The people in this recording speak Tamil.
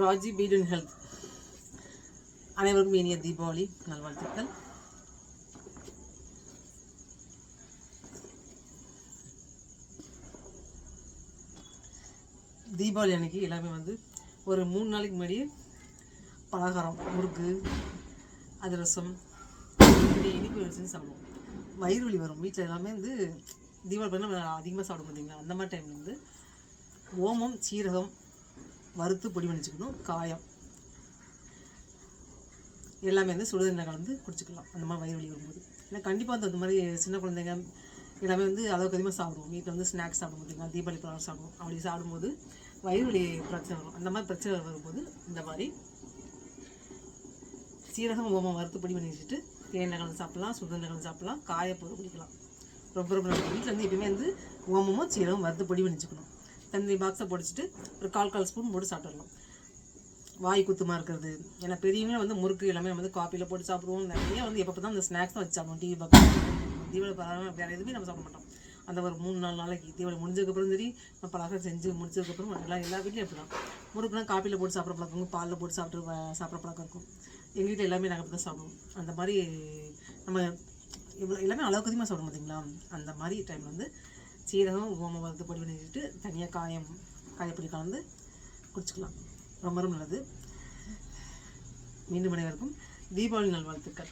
Raji beat and health. அனைவருக்கும் இனிய தீபாவளி நல்வாழ்த்துக்கள். தீபாவளி அன்னைக்கு எல்லாமே வந்து ஒரு மூணு நாளைக்கு முன்னாடி பலகாரம் முறுக்கு அதிரசம் இப்படி இனிப்பு வச்சு சாப்பிடுவோம். வயிறு வலி வரும். வீட்டில் எல்லாமே வந்து தீபாவளி பண்ண அதிகமாக சாப்பிட மாட்டீங்களா அந்த மாதிரி டைமில் வந்து ஓமம் சீரகம் வறுத்து பொடி பண்ணி வச்சுக்கணும் காயம். எல்லாமே வந்து சுடுதண்ணில் கலந்து குடிச்சிக்கலாம். அந்த மாதிரி வயிறு வலி வரும்போது. ஏன்னா கண்டிப்பாக வந்து அந்த மாதிரி சின்ன குழந்தைங்க எல்லாமே வந்து அளவுக்கு அதிகமாக சாப்பிடுவோம். வீட்டில் வந்து ஸ்நாக்ஸ் சாப்பிடும் மாட்டீங்க தீபாவளி பழம் சாப்பிடுவோம். அப்படி சாப்பிடும்போது வயிறு வலி பிரச்சனை வரும். அந்த மாதிரி பிரச்சனை வரும்போது இந்த மாதிரி சீரகம் ஓமம் வறுத்து பொடி பண்ணி வச்சுட்டு தேன் கலந்து சாப்பிட்லாம் சுடுதண்ணில் கலந்து சாப்பிட்லாம் காய குடிக்கலாம். ரொம்ப ரொம்ப வீட்டில் வந்து எப்பயுமே வந்து ஓமமும் சீரகம் வறுத்து பொடி பண்ணி வச்சுக்கணும் தண்ணி பாக்ஸை பொடிச்சிட்டு ஒரு கால் கால் ஸ்பூன் போட்டு சாப்பிட்றலாம் வாய் குத்துமா இருக்கிறது. ஏன்னா பெரியவங்களே வந்து முறுக்கு எல்லாமே நம்ம வந்து காப்பியில் போட்டு சாப்பிடுவோம். நிறைய வந்து எப்போ தான் அந்த ஸ்நாக்ஸ் தான் வச்சு சாப்பிடுவோம். டிவி பார்க்க தீபாவளி பலகாரம் வேறு எதுவுமே நம்ம சாப்பிட மாட்டோம். அந்த ஒரு மூணு நாலு நாளைக்கு தீபாவளி முடிஞ்சதுக்கப்புறம் சரி நம்ம பலகாரம் செஞ்சு முடிச்சதுக்கப்புறம் எல்லா எல்லா வீட்லையும் அப்படி தான் முறுக்குலாம் காப்பியில் போட்டு சாப்பிட்ற பழக்கம் இருக்கும். பாலில் போட்டு சாப்பிட்டு சாப்பிட்ற பழக்கம் இருக்கும். எங்கள் வீட்டில் எல்லாமே நாங்கள் அப்படி தான் சாப்பிடுவோம். அந்த மாதிரி நம்ம இவ்வளோ எல்லாமே அளவுக்கு அதிகமாக சாப்பிடும் பார்த்தீங்களா அந்த மாதிரி டைமில் வந்து சீரகம் ஓமம் வறுத்து பொடி பண்ணி வச்சுட்டு தனியாக காயம் காயப்பொடி கலந்து குடிச்சிக்கலாம். ரொம்ப ரொம்ப நல்லது. மீண்டும் அனைவருக்கும் தீபாவளி நல்வாழ்த்துக்கள்.